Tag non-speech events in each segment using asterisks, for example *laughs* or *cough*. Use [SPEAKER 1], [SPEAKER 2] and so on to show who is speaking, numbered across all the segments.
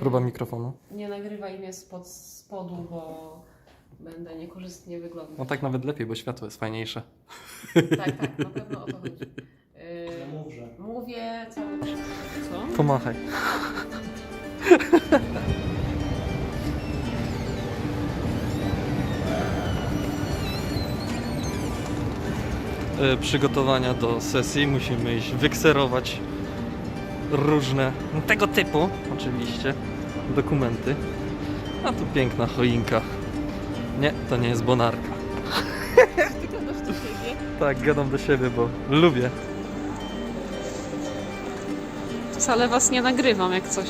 [SPEAKER 1] Próba mikrofonu.
[SPEAKER 2] Nie nagrywaj mnie spod spodu, bo będę niekorzystnie wyglądać.
[SPEAKER 1] No tak nawet lepiej, bo światło jest fajniejsze.
[SPEAKER 2] tak, tak, na pewno o to chodzi. *laughs* Yy, mówię cały czas. Co?
[SPEAKER 1] Pomachaj. E, *laughs* Przygotowania do sesji musimy iść wykserować różne no, tego typu oczywiście dokumenty. A tu piękna choinka. Nie, to nie jest bonarka. *laughs* Tak, gadam do siebie, bo lubię.
[SPEAKER 2] Wcale was nie nagrywam jak coś.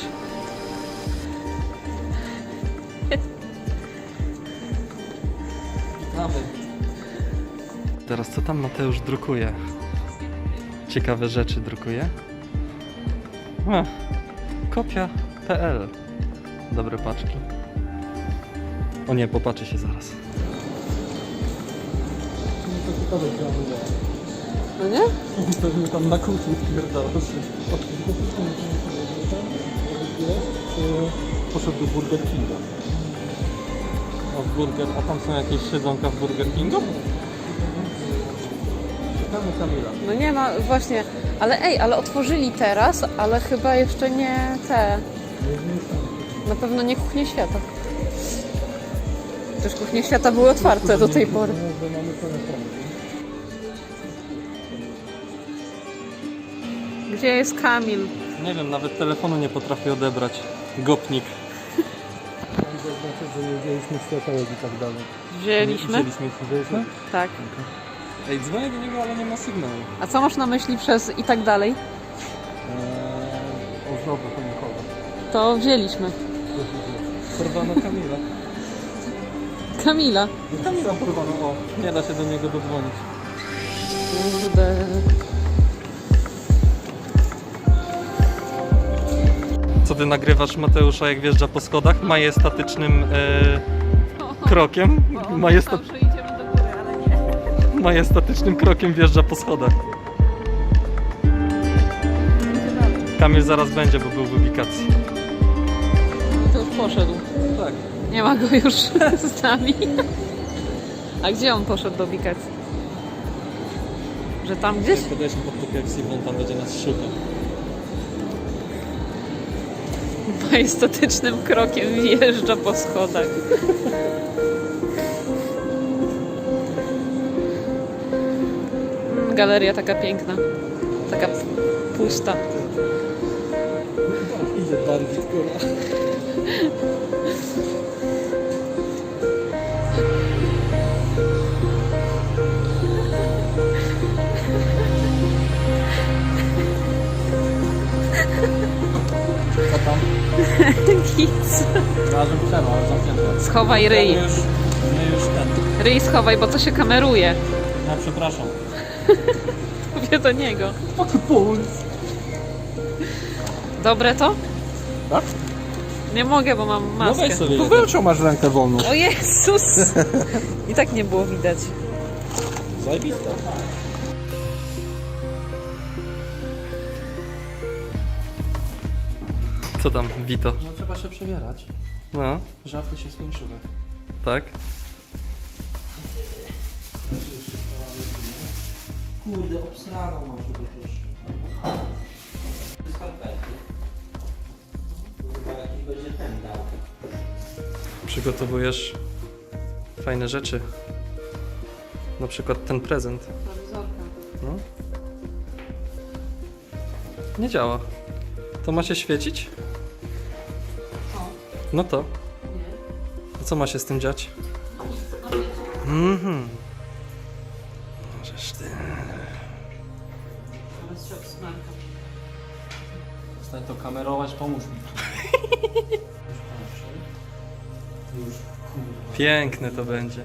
[SPEAKER 1] Teraz co tam Mateusz drukuje? Ciekawe rzeczy drukuje. A, kopia PL. Dobre paczki. O nie, popatrzy się zaraz.
[SPEAKER 2] No nie?
[SPEAKER 3] Pewnie tam na kuchni wpierdala Poszedł do Burger Kinga.
[SPEAKER 1] A, w burger, a tam są jakieś siedzonka w Burger Kingu?
[SPEAKER 3] Kamila.
[SPEAKER 2] No nie ma, właśnie. Ale ej, ale otworzyli teraz, ale chyba jeszcze nie te. Na pewno nie kuchnie świata. Przecież kuchnie świata były otwarte do tej pory. Gdzie jest Kamil?
[SPEAKER 1] Nie wiem, nawet telefonu nie potrafię odebrać. Gopnik.
[SPEAKER 3] Zaznaczyć, że nie wzięliśmy światełek i tak dalej.
[SPEAKER 2] Wzięliśmy?
[SPEAKER 1] Wzięliśmy. Wzięliśmy?
[SPEAKER 2] Tak.
[SPEAKER 1] Ej, dzwonię do niego, ale nie ma sygnału.
[SPEAKER 2] A co masz na myśli przez i tak dalej?
[SPEAKER 3] Eee, ozdoby choinkowe.
[SPEAKER 2] To wzięliśmy.
[SPEAKER 1] Porwano Kamila.
[SPEAKER 2] Kamila.
[SPEAKER 1] Kamila porwano, o. Nie da się do niego dodzwonić.
[SPEAKER 2] Kurde.
[SPEAKER 1] Co ty nagrywasz Mateusza jak wjeżdża po schodach majestatycznym e, krokiem? Majestat, majestatycznym krokiem wjeżdża po schodach. Kamil zaraz będzie, bo był w ubikacji.
[SPEAKER 2] To już poszedł.
[SPEAKER 1] Tak.
[SPEAKER 2] Nie ma go już *laughs* z nami. A gdzie on poszedł do ubikacji? Że tam gdzieś?
[SPEAKER 1] Podejdźmy pod to KFC, bo on tam będzie nas szukał.
[SPEAKER 2] Majestatycznym krokiem wjeżdża po schodach. Galeria taka piękna. Taka pusta.
[SPEAKER 3] Idzie bandit, kurwa. Co tam?
[SPEAKER 2] Nic.
[SPEAKER 3] Razem ale zamknięte.
[SPEAKER 2] Schowaj
[SPEAKER 3] My
[SPEAKER 2] ryj.
[SPEAKER 3] już, my już ten.
[SPEAKER 2] Ryj schowaj, bo to się kameruje.
[SPEAKER 3] Ja przepraszam.
[SPEAKER 2] Mówię do niego.
[SPEAKER 3] Puls.
[SPEAKER 2] Dobre to?
[SPEAKER 3] Tak?
[SPEAKER 2] Nie mogę, bo mam
[SPEAKER 1] No
[SPEAKER 2] maskę.
[SPEAKER 1] weź sobie
[SPEAKER 3] To
[SPEAKER 1] jeden.
[SPEAKER 3] dlaczego masz rękę wolną?
[SPEAKER 2] O Jezus! *laughs* I tak nie było widać.
[SPEAKER 3] Zajebiste.
[SPEAKER 1] Co tam, Wito?
[SPEAKER 3] No trzeba się przebierać.
[SPEAKER 1] No,
[SPEAKER 3] Żarty się skończyły.
[SPEAKER 1] tak?
[SPEAKER 3] Kurde, obsrano mam chyba też. Skarpetki. Chyba jakiś będzie ten dał.
[SPEAKER 1] Przygotowujesz fajne rzeczy. Na przykład ten prezent. No. Nie działa. To ma się świecić? No to. A co ma się z tym dziać? Mhm. Ty.
[SPEAKER 3] Kamerować, pomóż mi. Już Już, kurwa.
[SPEAKER 1] Piękne to będzie.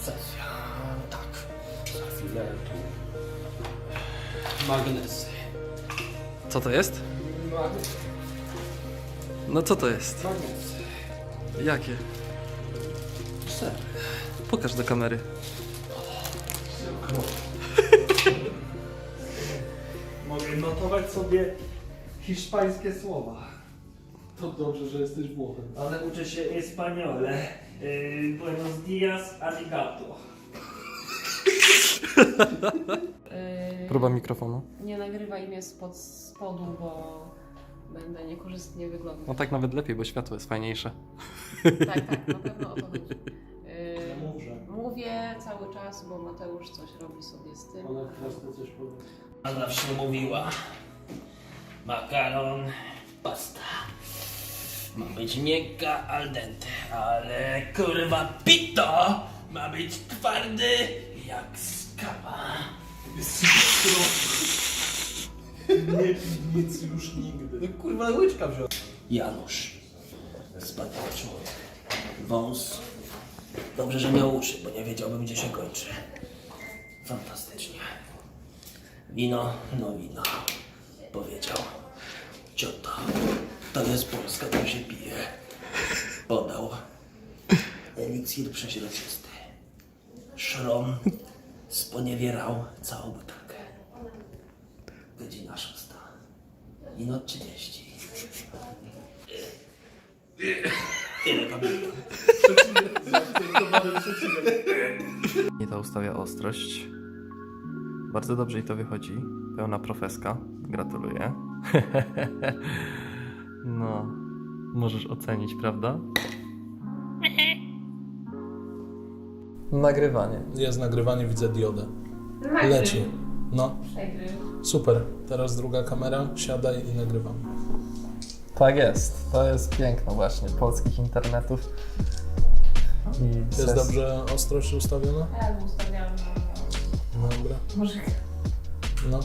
[SPEAKER 3] Sesja, tak. Za chwilę tu. Magnesy.
[SPEAKER 1] Co to jest? No co to jest?
[SPEAKER 3] Magnesy.
[SPEAKER 1] Jakie?
[SPEAKER 3] Ser.
[SPEAKER 1] Pokaż do kamery.
[SPEAKER 3] Mogę notować sobie
[SPEAKER 1] hiszpańskie słowa.
[SPEAKER 3] To dobrze, że jesteś Włochem.
[SPEAKER 4] Ale uczę się espanole. Yy, buenos dias, arigato. *laughs*
[SPEAKER 1] Próba mikrofonu.
[SPEAKER 2] Nie nagrywaj mnie spod spodu, bo będę niekorzystnie wyglądać.
[SPEAKER 1] No tak nawet lepiej, bo światło jest fajniejsze.
[SPEAKER 2] Tak, tak, na pewno o to chodzi. Yy,
[SPEAKER 3] Mówże.
[SPEAKER 2] mówię cały czas, bo Mateusz coś robi sobie z tym.
[SPEAKER 3] Ona prosto coś powie.
[SPEAKER 4] A zawsze mówiła. Makaron, pasta. Ma być miękka al dente, ale kurwa pito ma być twardy jak skała.
[SPEAKER 3] Nie pij nic już nigdy.
[SPEAKER 4] Kurwa łyczka wziął. Janusz. Wspaniały człowiek. Wąs. Dobrze, że miał uszy, bo nie wiedziałbym gdzie się kończy. Fantastycznie. Wino, no wino. Powiedział. Cioto, to jest Polska, tu się pije. Podał. Eliksir przeźroczysty. Szron sponiewierał całą butelkę. Godzina szósta. Minut 30. Tyle pamiętam.
[SPEAKER 1] Nie to ustawia ostrość. Bardzo dobrze jej to wychodzi. Pełna profeska. Gratuluję. *laughs* no, możesz ocenić, prawda? *laughs* Nagrywanie.
[SPEAKER 3] Jest nagrywanie, widzę diodę. Leci. No, super. Teraz druga kamera, siadaj i nagrywam.
[SPEAKER 1] Tak jest. To jest piękno właśnie polskich internetów. I
[SPEAKER 3] Jest
[SPEAKER 1] ses-
[SPEAKER 3] dobrze ostrość ustawiona?
[SPEAKER 2] Ja ustawiałam
[SPEAKER 3] Dobra.
[SPEAKER 2] może
[SPEAKER 3] No.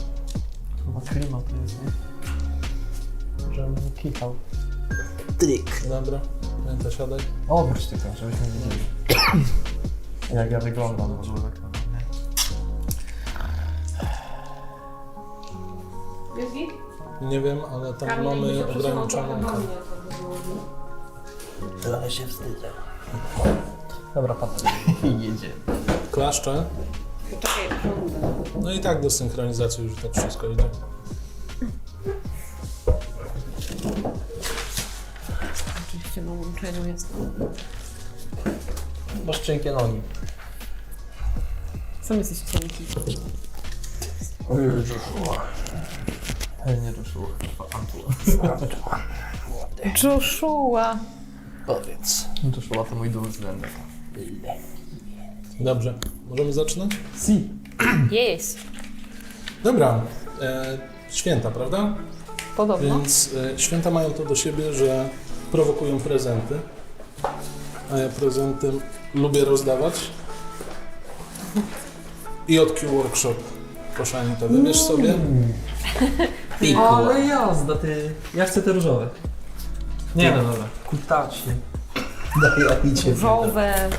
[SPEAKER 1] Chyba klimat jest, nie? Żebym nie kichał.
[SPEAKER 4] Tryk.
[SPEAKER 3] Dobra. Pamiętaj, siadaj.
[SPEAKER 1] Obróć tylko, żebyśmy widzieli. *coughs* Jak ja wyglądam w ogóle.
[SPEAKER 2] Git?
[SPEAKER 3] Nie wiem, ale tam
[SPEAKER 2] Kamil, jakby
[SPEAKER 3] mamy
[SPEAKER 2] przesunął trochę
[SPEAKER 3] ograniczoną
[SPEAKER 2] do
[SPEAKER 3] kartę.
[SPEAKER 2] mnie, to by było git.
[SPEAKER 4] Trochę się wstydzę.
[SPEAKER 1] Dobra, patrz. I jedzie.
[SPEAKER 3] Klaszcze. No i tak do synchronizacji już tak wszystko idzie.
[SPEAKER 2] Oczywiście na łączeniu jest.
[SPEAKER 1] Masz cienkie nogi.
[SPEAKER 2] Sam jesteś cienki.
[SPEAKER 1] Ojej, Joshua. Ej, nie Joshua, Antua. *laughs*
[SPEAKER 2] Joshua.
[SPEAKER 1] Powiedz. Joshua to mój dół względek.
[SPEAKER 3] Dobrze. Możemy zaczynać?
[SPEAKER 1] Si.
[SPEAKER 2] Jest.
[SPEAKER 3] Dobra. E, święta, prawda?
[SPEAKER 2] Podobno.
[SPEAKER 3] Więc e, święta mają to do siebie, że prowokują prezenty. A ja prezenty lubię rozdawać. I od Q Workshop. Proszę Anita, wybierz sobie. *laughs*
[SPEAKER 1] Ale jazda, ty. Ja chcę te różowe. Nie no dobra. Kutacie.
[SPEAKER 2] Różowe.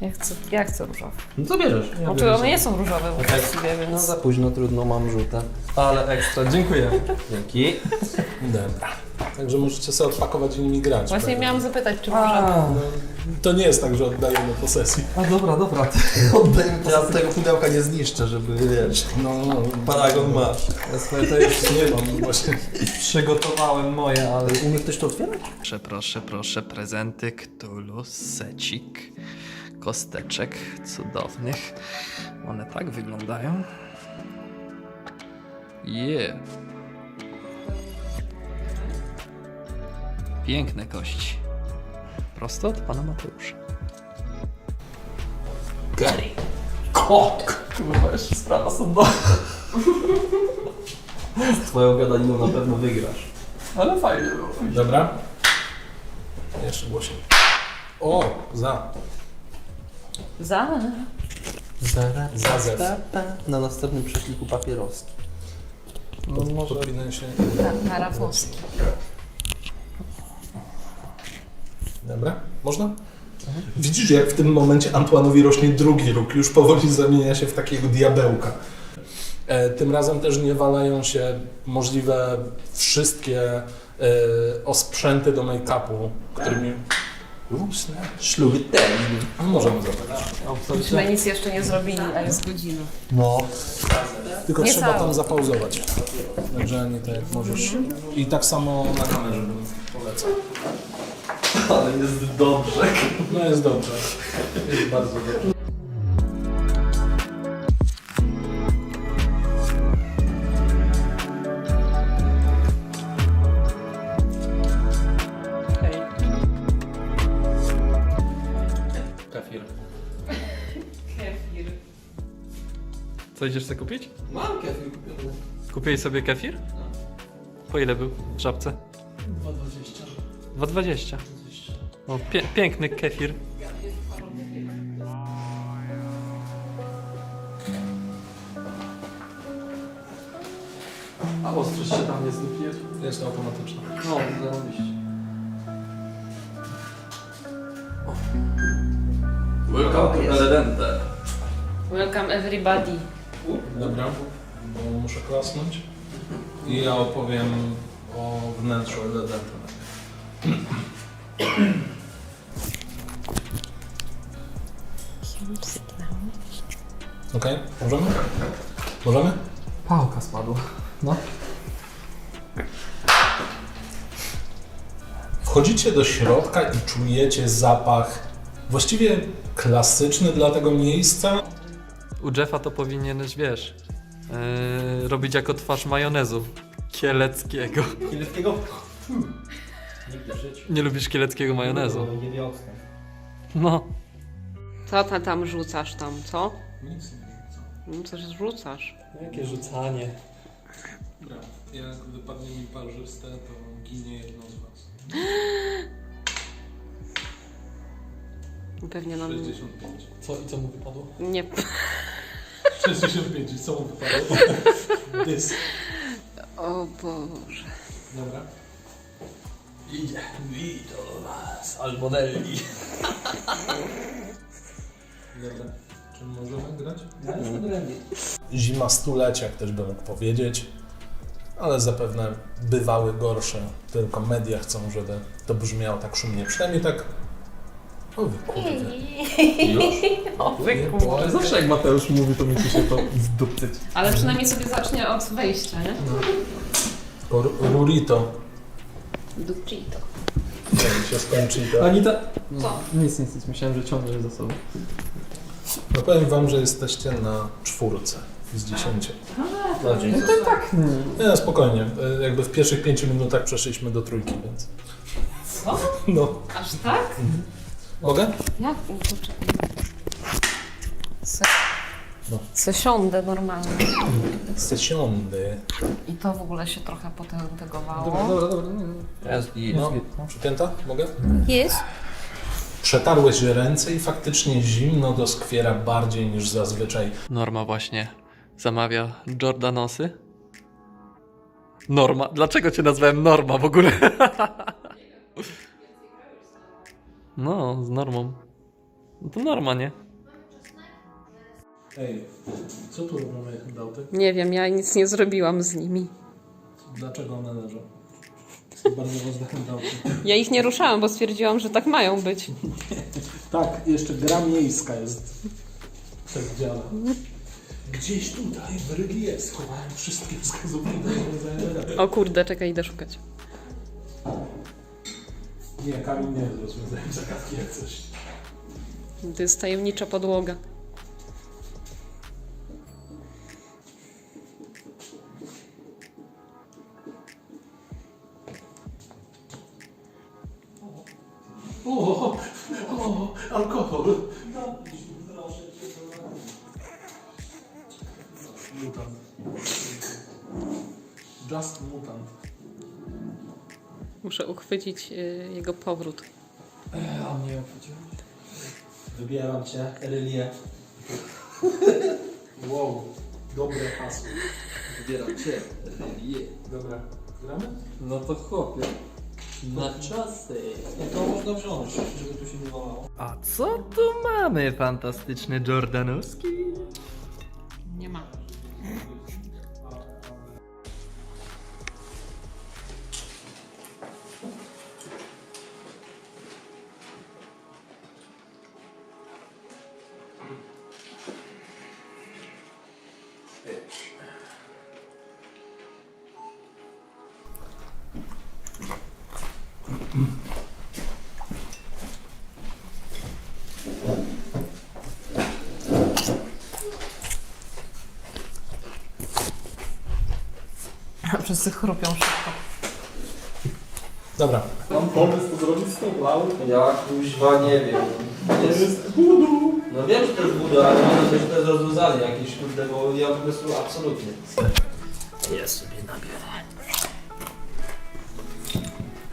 [SPEAKER 2] Ja chcę, ja chcę różowe.
[SPEAKER 1] No co bierzesz? Ja
[SPEAKER 2] Znaczy one nie są różowe właściwie,
[SPEAKER 5] No
[SPEAKER 2] więc...
[SPEAKER 5] za późno, trudno, mam żółte.
[SPEAKER 1] Ale ekstra, dziękuję. *laughs*
[SPEAKER 5] Dzięki.
[SPEAKER 3] Dobra. Także możecie sobie odpakować i nimi grać.
[SPEAKER 2] Właśnie
[SPEAKER 3] prawda?
[SPEAKER 2] miałam zapytać, czy może...
[SPEAKER 1] A,
[SPEAKER 3] No, to nie jest tak, że oddajemy po sesji.
[SPEAKER 1] a dobra, dobra. *laughs* Oddajmy to.
[SPEAKER 5] Ja tego pudełka nie zniszczę, żeby wiesz.
[SPEAKER 3] No, no.
[SPEAKER 5] Paragon masz.
[SPEAKER 1] Ja swoje to już
[SPEAKER 3] Nie mam właśnie.
[SPEAKER 1] przygotowałem moje, ale...
[SPEAKER 5] Umie ktoś to otwierać?
[SPEAKER 1] Proszę, proszę, proszę, prezenty Cthulhu, secik, kosteczek cudownych. One tak wyglądają. Je. Piękne kości. Prosto od pana Mateusza.
[SPEAKER 4] Gary.
[SPEAKER 1] Kurwa, jeszcze sprawa sądowa.
[SPEAKER 5] Z twoją gadaniną na pewno wygrasz.
[SPEAKER 1] Ale fajnie było.
[SPEAKER 3] Dobra. Jeszcze głośniej. O, za.
[SPEAKER 2] Za...
[SPEAKER 5] Zaraz.
[SPEAKER 3] Za zew.
[SPEAKER 5] Na następnym prześliku papieroski.
[SPEAKER 1] No może...
[SPEAKER 3] Podpinaj się.
[SPEAKER 2] Ta, Tarafowski.
[SPEAKER 3] Dobra, można? Widzisz, jak w tym momencie Antoanowi rośnie drugi róg, już powoli zamienia się w takiego diabełka. E, tym razem też nie walają się możliwe wszystkie e, osprzęty do make-upu, którymi... Ups,
[SPEAKER 5] Śluby ten.
[SPEAKER 3] no, możemy zapytać.
[SPEAKER 2] Myśmy nic jeszcze nie zrobili, a jest godzina.
[SPEAKER 5] No.
[SPEAKER 3] Tylko
[SPEAKER 2] Nie
[SPEAKER 3] trzeba
[SPEAKER 2] całe.
[SPEAKER 3] tam zapauzować. Także Ani, tak jak możesz. I tak samo na kamerze bym polecał.
[SPEAKER 5] Ale jest dobrze.
[SPEAKER 3] No jest dobrze. Jest bardzo dobrze.
[SPEAKER 1] Idziesz sobie kupić?
[SPEAKER 5] Mam kefir kupiony.
[SPEAKER 1] Kupiłeś sobie kefir? Po ile był w żabce?
[SPEAKER 3] 2,20.
[SPEAKER 1] 2,20. O, pie piękny kefir. A ostrość się tam nie znów
[SPEAKER 3] Jest automatyczne.
[SPEAKER 1] No, zarobiście.
[SPEAKER 5] Welcome to Eledente.
[SPEAKER 2] Welcome everybody.
[SPEAKER 3] Dobra, bo muszę klasnąć. I ja opowiem o wnętrzu Eledenta. Okej, możemy? Możemy?
[SPEAKER 1] Pałka spadła. No.
[SPEAKER 3] Wchodzicie do środka i czujecie zapach właściwie klasyczny dla tego miejsca.
[SPEAKER 1] U Jeffa to powinieneś, wiesz, yy, robić jako twarz majonezu kieleckiego.
[SPEAKER 5] Kieleckiego? Nigdy w życiu.
[SPEAKER 1] Nie lubisz kieleckiego majonezu? No.
[SPEAKER 2] Co ty tam rzucasz tam, co?
[SPEAKER 3] Nic nie rzucam.
[SPEAKER 2] No coś rzucasz.
[SPEAKER 1] Jakie rzucanie.
[SPEAKER 3] Dobra, jak wypadnie mi parzyste, to ginie jedno z was. *gasps*
[SPEAKER 2] Pewnie nam...
[SPEAKER 3] 65.
[SPEAKER 1] Co i co mu wypadło?
[SPEAKER 2] Nie... *laughs*
[SPEAKER 3] 65 i co mu wypadło? *laughs* Dys.
[SPEAKER 2] O Boże.
[SPEAKER 3] Dobra.
[SPEAKER 5] Idzie. Witam was, Almonelli.
[SPEAKER 3] Dobra. Czy możemy grać?
[SPEAKER 5] Almonelli.
[SPEAKER 3] Zima stulecia, ktoś by mógł powiedzieć. Ale zapewne bywały gorsze. Tylko media chcą, żeby to brzmiało tak szumnie. Przynajmniej tak... O wy kurde.
[SPEAKER 5] Już?
[SPEAKER 2] O wy
[SPEAKER 3] Nie,
[SPEAKER 2] kurde.
[SPEAKER 1] Zawsze jak Mateusz mówi, to musi się to zdupcyć.
[SPEAKER 2] Ale przynajmniej sobie zacznie od wejścia, nie?
[SPEAKER 3] Tylko Rurito.
[SPEAKER 2] Ducito.
[SPEAKER 3] Jak się skończy to.
[SPEAKER 1] Anita?
[SPEAKER 2] Co?
[SPEAKER 1] Nic, nic, nic. Myślałem, że ciągniesz za sobą.
[SPEAKER 3] No powiem wam, że jesteście na czwórce z dziesięciu.
[SPEAKER 5] No dzień.
[SPEAKER 1] tak.
[SPEAKER 3] Nie, spokojnie. E, Jakby w pierwszych pięciu minutach przeszliśmy do trójki, więc...
[SPEAKER 2] Co?
[SPEAKER 3] No.
[SPEAKER 2] Aż tak?
[SPEAKER 3] Mogę?
[SPEAKER 2] Jak? No to czekaj. Se...
[SPEAKER 3] No.
[SPEAKER 2] Normalnie.
[SPEAKER 3] Sesiądy.
[SPEAKER 2] I to w ogóle się trochę potem tegowało.
[SPEAKER 1] dobra, dobra.
[SPEAKER 5] Jest i
[SPEAKER 3] No. Przypięta? Mogę?
[SPEAKER 2] Jest?
[SPEAKER 3] Przetarłeś ręce i faktycznie zimno doskwiera bardziej niż zazwyczaj.
[SPEAKER 1] Norma właśnie zamawia Jordanosy. Norma. Dlaczego cię nazwałem Norma w ogóle? *laughs* No, z normą. No to norma, nie?
[SPEAKER 3] Ej, co tu mamy dauty?
[SPEAKER 2] Nie wiem, ja nic nie zrobiłam z nimi.
[SPEAKER 3] Dlaczego one leżą? Są bardzo ważne handouty.
[SPEAKER 2] Ja ich nie ruszałam, bo stwierdziłam, że tak mają być. *laughs*
[SPEAKER 3] Tak, jeszcze gra miejska jest przewidziana. Gdzieś tutaj w Rygi jest. Chowałem wszystkie wskazówki do rozwiązania.
[SPEAKER 2] O kurde, czekaj, idę szukać.
[SPEAKER 3] Nie, Kamil nie jest rozwiązaniem zagadki jak coś.
[SPEAKER 2] To jest tajemnicza podłoga. Uchwycić y, jego powrót.
[SPEAKER 1] A mnie obchodziło.
[SPEAKER 5] Wybieram cię, Erylię.
[SPEAKER 3] Wow, dobre hasło.
[SPEAKER 5] Wybieram cię, Erylię.
[SPEAKER 3] Dobra, gramy?
[SPEAKER 1] No to chłopie.
[SPEAKER 5] Na czasy. No to można wziąć, żeby tu się nie łamało.
[SPEAKER 1] A co tu mamy, fantastyczny Jordanowski?
[SPEAKER 2] Nie ma. Wszyscy chrupią szybko.
[SPEAKER 3] Dobra.
[SPEAKER 5] Ja kuźwa nie wiem. Jest budu. No wiem, że to jest budu, ale może być też rozwiązanie jakieś kurde, bo ja po prostu absolutnie.
[SPEAKER 4] Ja sobie nabiorę.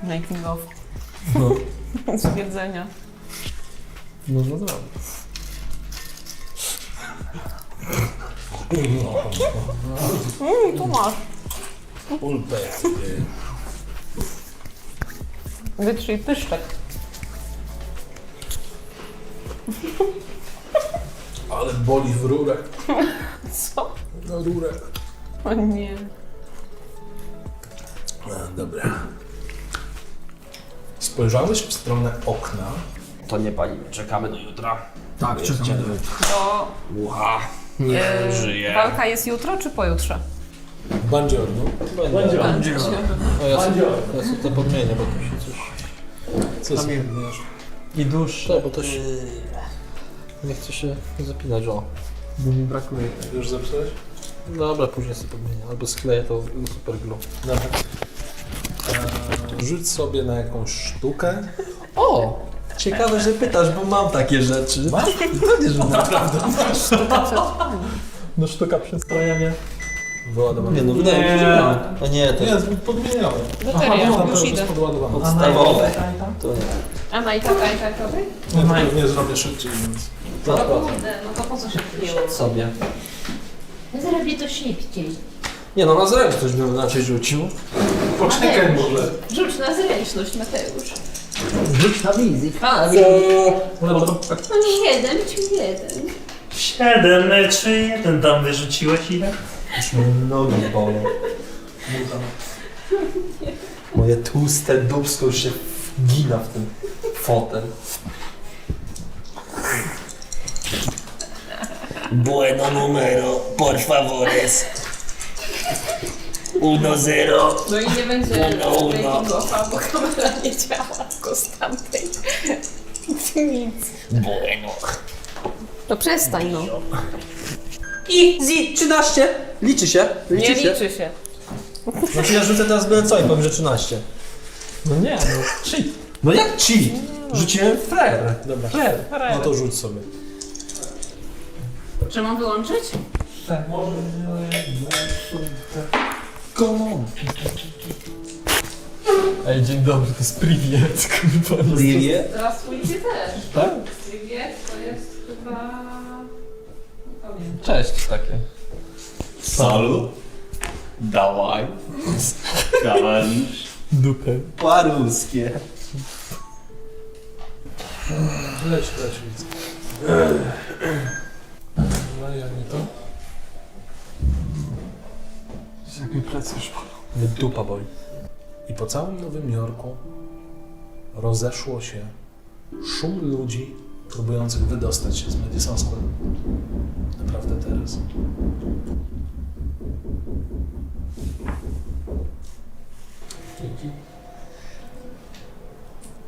[SPEAKER 2] Making of.
[SPEAKER 3] No.
[SPEAKER 2] Z jedzenia.
[SPEAKER 3] No, no dobra.
[SPEAKER 2] Mm, tu masz.
[SPEAKER 3] Pulpę.
[SPEAKER 2] Wytrzyj pyszczek.
[SPEAKER 3] Ale boli w rurę.
[SPEAKER 2] Co?
[SPEAKER 3] No rurę.
[SPEAKER 2] O nie.
[SPEAKER 3] No, dobra. Spojrzałeś w stronę okna.
[SPEAKER 4] To nie palimy, czekamy do jutra.
[SPEAKER 5] Tak, czekamy.
[SPEAKER 2] To
[SPEAKER 4] Ucha, nie
[SPEAKER 2] e,
[SPEAKER 4] żyje.
[SPEAKER 2] walka jest jutro czy pojutrze?
[SPEAKER 5] Będzie. Będzie. O, ja sobie, ja sobie to podmienię, bo to się coś...
[SPEAKER 3] Co zmieniasz?
[SPEAKER 5] I dłuższe, bo to się... Nie chcę się zapinać, o. Bo mi brakuje.
[SPEAKER 3] Już zepsułeś?
[SPEAKER 5] Dobra, później sobie podmienię. Albo skleję to super glue.
[SPEAKER 3] Dobra. Eee, Rzuć sobie na jakąś sztukę.
[SPEAKER 5] O! Ciekawe, że pytasz, bo mam takie rzeczy.
[SPEAKER 3] Masz? *laughs*
[SPEAKER 5] Pewnie, że mam. *laughs*
[SPEAKER 3] Naprawdę.
[SPEAKER 5] No sztuka przestrajania.
[SPEAKER 3] Wyładowane.
[SPEAKER 5] Nie, no wydaje mi się, że mam. A nie, to jest
[SPEAKER 3] Nie, podmieniałem.
[SPEAKER 2] Bateria,
[SPEAKER 3] Aha,
[SPEAKER 2] już
[SPEAKER 3] to
[SPEAKER 2] idę.
[SPEAKER 3] jest podładowane.
[SPEAKER 5] podstawowe. To nie.
[SPEAKER 2] A na i tak, a i tak?
[SPEAKER 3] Nie, pewnie zrobię szybciej, więc...
[SPEAKER 2] No kurde, no to po co się wkleiło?
[SPEAKER 5] Sobie.
[SPEAKER 6] Zrobię to szybciej.
[SPEAKER 5] Nie no, na zręcz ktoś by inaczej rzucił.
[SPEAKER 3] Poczekaj może.
[SPEAKER 6] Rzuć na zręczność, Mateusz.
[SPEAKER 5] Rzuć na wizji.
[SPEAKER 6] Siedem czy jeden?
[SPEAKER 7] Siedem czy jeden tam wyrzuciłeś ile?
[SPEAKER 5] Już mnie nogi bolą. Moje tłuste dubsko już się wgina w ten fotel.
[SPEAKER 4] Bueno numero, por favores. Uno zero.
[SPEAKER 2] No i nie będzie
[SPEAKER 4] No, no.
[SPEAKER 2] making of'a, bo kamera nie działa, tylko z tamtej. *laughs* Nic.
[SPEAKER 4] Bueno.
[SPEAKER 2] To przestań no.
[SPEAKER 5] I z 13! Liczy się.
[SPEAKER 2] Nie
[SPEAKER 5] Liczy się.
[SPEAKER 2] liczy się.
[SPEAKER 5] Znaczy ja rzucę teraz byle co i powiem, że 13. No nie, no cheat. No jak cheat? Rzuciłem fair.
[SPEAKER 3] Dobra.
[SPEAKER 5] Fair.
[SPEAKER 3] No to rzuć sobie.
[SPEAKER 2] Czy mam wyłączyć?
[SPEAKER 5] Ej, dzień dobry, to jest priwiet, kurwa. Priwiet?
[SPEAKER 2] Teraz twójcie też.
[SPEAKER 5] Tak?
[SPEAKER 2] Wie, to jest chyba...
[SPEAKER 5] Cześć takie.
[SPEAKER 7] Salu. Dawaj. Kawęż.
[SPEAKER 5] Dupę. Paruskie.
[SPEAKER 3] Leć, leć, widzę. No ja nie to.
[SPEAKER 5] Jak mi plecy już bolą. Dupa boli.
[SPEAKER 3] I po całym Nowym Jorku rozeszło się szum ludzi próbujących wydostać się z Madison Square. Naprawdę teraz.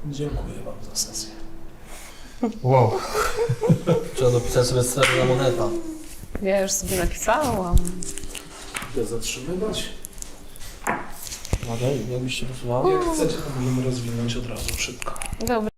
[SPEAKER 3] Dziękuję Wam za sesję.
[SPEAKER 5] Wow. Trzeba dopisać sobie srebrna moneta.
[SPEAKER 2] Ja już sobie napisałam.
[SPEAKER 3] Idę zatrzymywać.
[SPEAKER 5] Ale jakbyś się posuwał?
[SPEAKER 3] Jak chcecie, to możemy rozwinąć od razu szybko.
[SPEAKER 2] Dobra.